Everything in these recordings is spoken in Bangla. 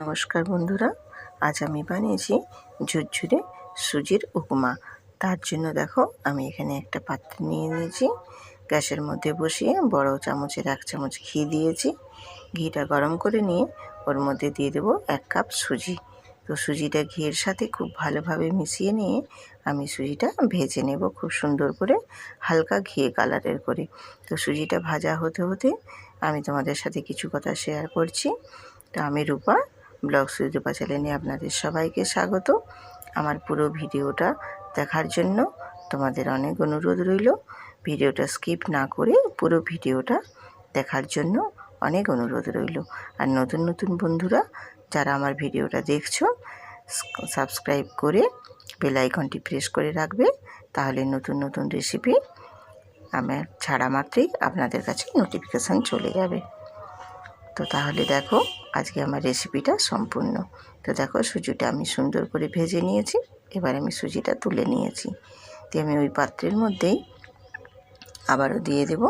নমস্কার বন্ধুরা, আজ আমি বানিয়েছি ঝুরঝুরে সুজির উপমা। তার জন্য দেখো, আমি এখানে একটা পাত্র নিয়ে নিয়েছি। গ্যাসের মধ্যে বসিয়ে বড় চামচের এক চামচ ঘি দিয়েছি। ঘিটা গরম করে নিয়ে ওর মধ্যে দিয়ে দেবো এক কাপ সুজি। তো সুজিটা ঘিয়ের সাথে খুব ভালোভাবে মিশিয়ে নিয়ে আমি সুজিটা ভেজে নেব খুব সুন্দর করে, হালকা ঘিয়ে কালারের করে। তো সুজিটা ভাজা হতে হতে আমি তোমাদের সাথে কিছু কথা শেয়ার করছি। তো আমি রূপা ব্লগ সুদীপা চ্যানেলে আপনাদের সবাইকে স্বাগত। আমার পুরো ভিডিওটা দেখার জন্য তোমাদের অনেক অনুরোধ রইল। ভিডিওটা স্কিপ না করে পুরো ভিডিওটা দেখার জন্য অনেক অনুরোধ রইল। আর নতুন নতুন বন্ধুরা যারা আমার ভিডিওটা দেখছ সাবস্ক্রাইব করে বেল আইকনটি প্রেস করে রাখবে, তাহলে নতুন নতুন রেসিপি আমার ছাড়া মাত্রই আপনাদের কাছে নোটিফিকেশান চলে যাবে। তো তাহলে দেখো আজকে আমার রেসিপিটা সম্পূর্ণ। তো দেখো সুজিটা আমি সুন্দর করে ভেজে নিয়েছি, এবার আমি সুজিটা তুলে নিয়েছি। দিয়ে আমি ওই পাত্রের মধ্যেই আবারও দিয়ে দেব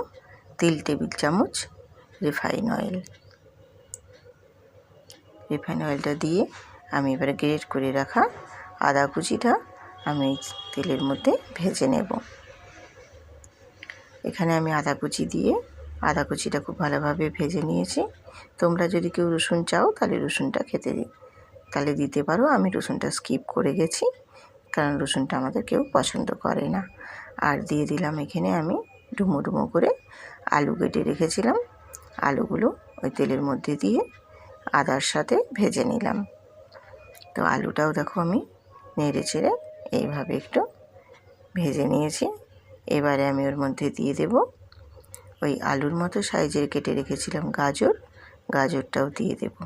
তিল টেবিল চামচ রিফাইন অয়েল রিফাইন অয়েলটা দিয়ে আমি এবারে গ্রেট করে রাখা আদা কুচিটা আমি তেলের মধ্যে ভেজে নেব। এখানে আমি আদা কুচি দিয়ে, আদা কুচিটা খুব ভালোভাবে ভেজে নিয়েছি। তোমরা যদি কেউ রসুন চাও, তাহলে রসুনটা খেতে দিই তাহলে দিতে পারো, আমি রসুনটা স্কিপ করে গেছি, কারণ রসুনটা আমাদের কেউ পছন্দ করে না। আর দিয়ে দিলাম এখানে আমি ডুমো ডুমো করে আলু কেটে রেখেছিলাম। আলুগুলো ওই তেলের মধ্যে দিয়ে আদার সাথে ভেজে নিলাম। তো আলুটাও দেখো আমি নেড়ে চেড়ে এইভাবে একটু ভেজে নিয়েছি। এবারে আমি ওর মধ্যে দিয়ে দেব ওই আলুর মতো সাইজের কেটে রেখেছিলাম গাজর। গাজরটাও দিয়ে দেব।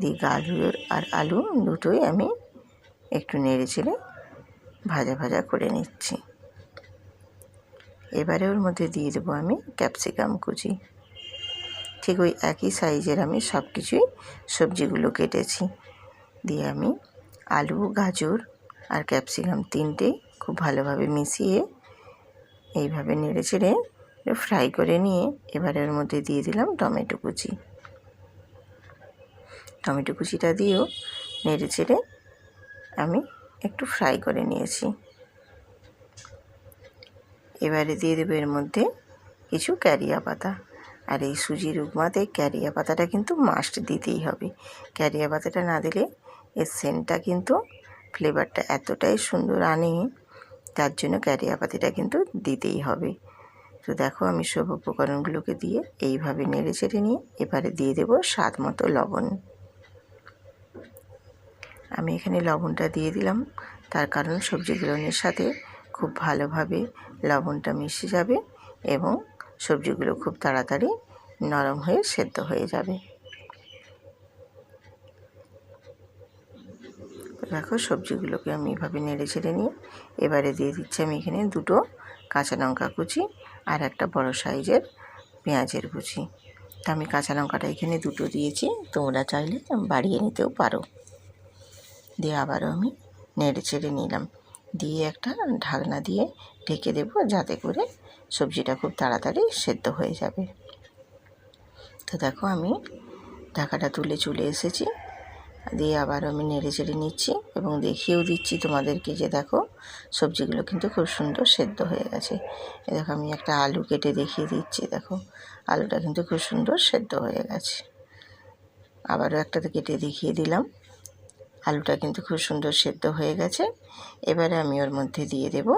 দিয়ে গাজর আর আলু দুটোই আমি একটু নেড়ে চেড়ে ভাজা ভাজা করে নিচ্ছি। এবারে ওর মধ্যে দিয়ে দেবো আমি ক্যাপসিকাম কুচি। ঠিক ওই একই সাইজের আমি সব কিছুই সবজিগুলো কেটেছি। দিয়ে আমি আলু, গাজর আর ক্যাপসিকাম তিনটে খুব ভালোভাবে মিশিয়ে এইভাবে নেড়ে চেড়ে ফ্রাই করে নিয়ে এবারে ওর মধ্যে দিয়ে দিলাম টমেটো কুচি। টমেটো কুচিটা দিয়েও নেড়ে চেড়ে আমি একটু ফ্রাই করে নিয়েছি। এবারে দিয়ে দেবো এর মধ্যে কিছু ক্যারিয়া পাতা। আর এই সুজির উপমাতে ক্যারিয়া পাতাটা কিন্তু মাস্ট দিতেই হবে। ক্যারিয়া পাতাটা না দিলে এর সেন্টটা কিন্তু ফ্লেভারটা এতটাই সুন্দর আনে, তার জন্য ক্যারিয়া পাতিটা কিন্তু দিতেই হবে। তো দেখো আমি সব উপকরণগুলোকে দিয়ে এইভাবে নেড়ে চেড়ে নিয়ে এবারে দিয়ে দেবো স্বাদ মতো লবণ। আমি এখানে লবণটা দিয়ে দিলাম। তার কারণ সবজিগুলোর সাথে খুব ভালোভাবে লবণটা মিশে যাবে এবং সবজিগুলো খুব তাড়াতাড়ি নরম হয়ে সেদ্ধ হয়ে যাবে। দেখো সবজিগুলোকে আমি এভাবে নেড়ে ছেড়ে নিয়ে এবারে দিয়ে দিচ্ছি আমি এখানে দুটো কাঁচা লঙ্কা কুচি আর একটা বড় সাইজের পেঁয়াজের কুচি। তা আমি কাঁচা লঙ্কাটা এখানে দুটো দিয়েছি, তোমরা চাইলে বাড়িয়ে নিতেও পারো। দিয়ে আবারও আমি নেড়ে চেড়ে নিলাম। দিয়ে একটা ঢাকনা দিয়ে ঢেকে দেবো যাতে করে সবজিটা খুব তাড়াতাড়ি সেদ্ধ হয়ে যাবে। তো দেখো আমি ঢাকাটা তুলে চলে এসেছি। দিয়ে আবার আমি নেড়ে চেড়ে নিচ্ছি এবং দেখিয়েও দিচ্ছি তোমাদেরকে যে দেখো সবজিগুলো কিন্তু খুব সুন্দর সেদ্ধ হয়ে গেছে। এ দেখো আমি একটা আলু কেটে দেখিয়ে দিচ্ছি। দেখো আলুটা কিন্তু খুব সুন্দর সেদ্ধ হয়ে গেছে। আবারও একটাতে কেটে দেখিয়ে দিলাম। আলুটা কিন্তু খুব সুন্দর সেদ্ধ হয়ে গেছে। এবারে আমি ওর মধ্যে দিয়ে দেব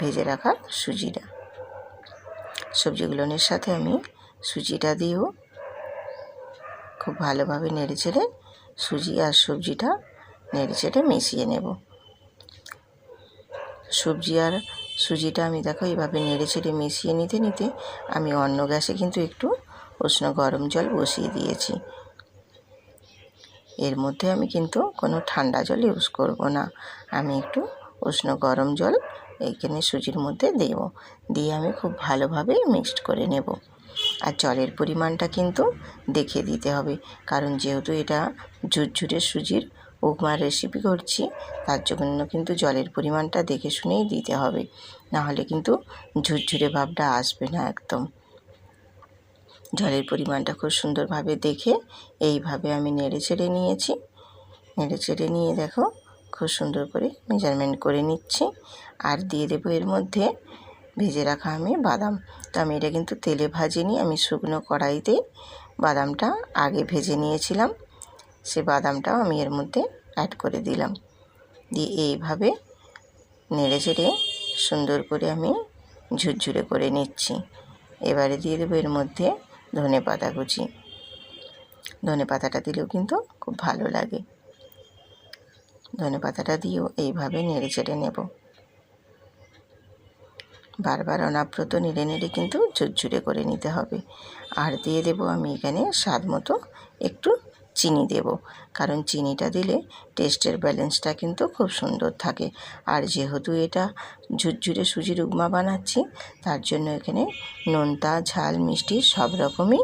ভেজে রাখা সুজিটা। সবজিগুলোনের সাথে আমি সুজিটা দিয়েও খুব ভালোভাবে নেড়ে চেড়ে সুজি আর সবজিটা নেড়ে চেড়ে মিশিয়ে নেব। সবজি আর সুজিটা আমি দেখো এইভাবে নেড়ে চেড়ে মিশিয়ে নিতে নিতে আমি অন্য গ্যাসে কিন্তু একটু উষ্ণ গরম জল বসিয়ে দিয়েছি। এর মধ্যে আমি কিন্তু কোনো ঠান্ডা জল ইউজ করব না। আমি একটু উষ্ণ গরম জল এইখানে সুজির মধ্যে দেব। দিয়ে আমি খুব ভালোভাবে মিক্সড করে নেব। আর জলের পরিমাণটা কিন্তু দেখে দিতে হবে। কারণ যেহেতু এটা ঝুরঝুরে সুজির উপমার রেসিপি করছি, তার জন্য কিন্তু জলের পরিমাণটা দেখে শুনেই দিতে হবে। নাহলে কিন্তু ঝুরঝুরে ভাবটা আসবে না একদম। জলের পরিমাণটা খুব সুন্দরভাবে দেখে এইভাবে আমি নেড়ে ছেড়ে নিয়েছি। নেড়ে চেড়ে নিয়ে দেখো, খুব সুন্দর করে মেজারমেন্ট করে নিচ্ছি। আর দিয়ে দেবো এর মধ্যে ভেজে রাখা আমি বাদাম। তো আমি এটা কিন্তু তেলে ভাজিনি, আমি শুকনো কড়াইতে বাদামটা আগে ভেজে নিয়েছিলাম। সে বাদামটাও আমি এর মধ্যে অ্যাড করে দিলাম। দিয়ে এইভাবে নেড়ে চেড়ে সুন্দর করে আমি ঝুরঝুরে করে নিচ্ছি। এবারে দিয়ে দেবো এর মধ্যে ধনে পাতা কুচি। ধনে পাতাটা দিলেও কিন্তু খুব ভালো লাগে। ধনে পাতাটা দিয়েও এইভাবে নেড়ে চেড়ে নেব। বারবার অনাব্রত নেড়ে নেড়ে কিন্তু ঝুরঝুরে করে নিতে হবে। আর দিয়ে দেবো আমি এখানে স্বাদ মতো একটু চিনি দেব। কারণ চিনিটা দিলে টেস্টের ব্যালেন্সটা কিন্তু খুব সুন্দর থাকে। আর যেহেতু এটা ঝুরঝুরে সুজির উপমা বানাচ্ছি, তার জন্য এখানে নোনতা, ঝাল, মিষ্টি সব রকমই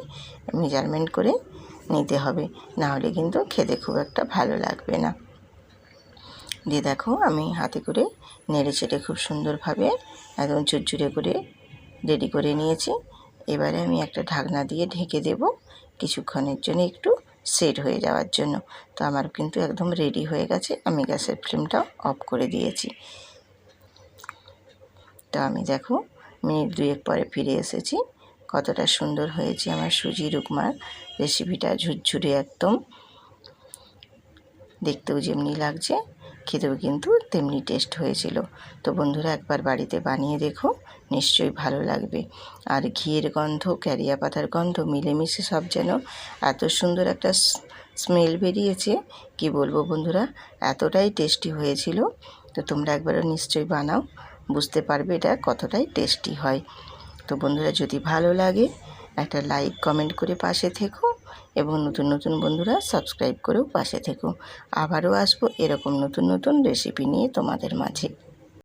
মেজারমেন্ট করে নিতে হবে। না হলে কিন্তু খেতে খুব একটা ভালো লাগবে না। দিয়ে দেখো, আমি হাতে করে নেড়ে চেড়ে খুব সুন্দরভাবে একদম ঝুরঝুরে করে রেডি করে নিয়েছি। এবারে আমি একটা ঢাকনা দিয়ে ঢেকে দেব। কিছুক্ষণের জন্য একটু সেট হয়ে যাওয়ার জন্য। তো আমার কিন্তু একদম রেডি হয়ে গেছে। আমি গ্যাসের ফ্লেমটা অফ করে দিয়েছি। তো আমি দেখো, মিনিট দুয়েক পরে ফিরে এসেছি। কতটা সুন্দর হয়েছে আমার সুজি রুকমার রেসিপিটা ঝুরঝুরে একদম। দেখতেও যেমনি লাগছে। খেতেও কিন্তু তেমনি টেস্ট হয়েছিল। তো বন্ধুরা, একবার বাড়িতে বানিয়ে দেখো, নিশ্চয়ই ভালো লাগবে। আর ঘিয়ের গন্ধ, ক্যারিয়া পাতার গন্ধ, মিলেমিশে সব যেন এত সুন্দর একটা স্মেল বেরিয়েছে। কি বলব বন্ধুরা, এতটাই টেস্টি হয়েছিল। তো তোমরা একবারও নিশ্চয়ই বানাও, বুঝতে পারবে এটা কতটাই টেস্টি হয়। তো বন্ধুরা, যদি ভালো লাগে, একটা লাইক কমেন্ট করে পাশে থেকো। এবং নতুন নতুন বন্ধুরা সাবস্ক্রাইব করেও পাশে থেকো। আবারও আসব এরকম নতুন নতুন রেসিপি নিয়ে তোমাদের মাঝে।